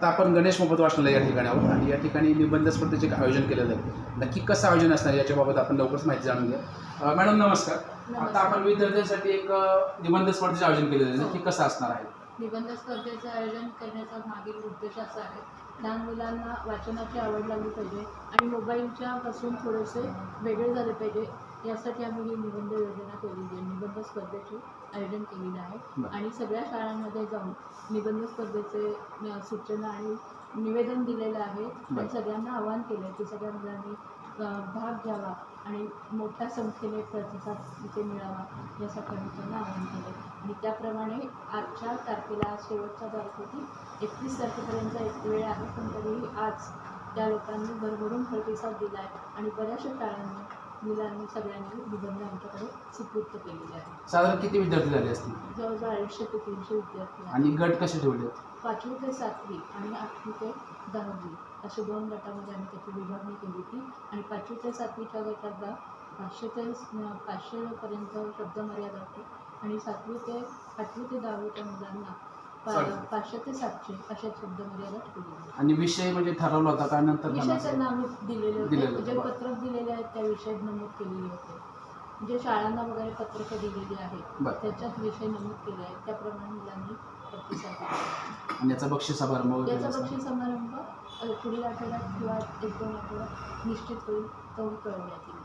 आता आपण गणेश मोफत वाचनालय या ठिकाणी आहोत आणि या ठिकाणी निबंध स्पर्धेचे आयोजन केलेलं आहे. नक्की कसं आयोजन असणार याच्याबाबत आपण लवकरच माहिती जाणून घ्या मॅडम नमस्कार. आता आपण विद्यार्थ्यांसाठी एक निबंध स्पर्धेचे आयोजन केलेलं आहे. नक्की कसं असणार आहे? निबंध स्पर्धेचं आयोजन करण्याचा मागील उद्देश असा आहे. लहान मुलांना वाचनाची आवड लागली पाहिजे आणि मोबाईलच्या पासून थोडेसे वेगळे झाले पाहिजे. यासाठी आम्ही ही निबंध योजना केलेली आहे. निबंध स्पर्धेचे आयोजन केलेलं आहे. आणि सगळ्या शाळांमध्ये जाऊन निबंध स्पर्धेचे सूचना आणि निवेदन दिलेलं आहे. आणि सगळ्यांना आवाहन केलं आहे की सगळ्या मुलांनी भाग घ्यावा आणि मोठ्या संख्येने प्रतिसाद इथे मिळावा यासाठी आम्ही त्यांना आवाहन केलं आणि त्याप्रमाणे आजच्या तारखेला शेवटच्या तारीख होती एकवीस तारखेपर्यंत एक वेळ आहे पण तरीही आज त्या लोकांनी भरभरून प्रतिसाद दिला आहे. आणि बऱ्याचशा शाळांनी मुलांनी सगळ्यांनी निबंध आमच्याकडे सुपूर्त केलेले आहे. साधारण किती विद्यार्थी झाले असतील? जवळजवळ अडीचशे ते तीनशे विद्यार्थी आहेत. आणि गट कसे ठेवले? आहेत? पाचवी ते सातवी आणि आठवी ते दहावी असे दोन गटामध्ये आम्ही त्याची विभागणी केली होती. आणि पाचवी ते सातवीच्या गटाला पाचशे ते पाचशेपर्यंत शब्द मर्यादा होती. आणि सातवी ते आठवी ते दहावीच्या मुलांना पा. पाचशे ते सातशे अशा शब्द मर्यादा ठेवली होती आणि विषय म्हणजे ठरवला होता का नंतर विषय झाला त्यांना आम्ही दिलेले दिलेले होते होते, जे बरं. पत्रक दिलेले आहेत त्या विषयात नमूद केलेले होते जे शाळांना वगैरे पत्रकं दिलेली आहेत बरं. त्याच्यात विषय नमूद केले आहेत त्याप्रमाणे मुलांनी प्रतिसाद दिला आणि याचा बक्षीस समारंभ वगैरे याचा? बक्षीस समारंभ अ, पुढील आठवड्यात किंवा एक दोन आठवड्यात निश्चित होईल तो कळवण्यात येईल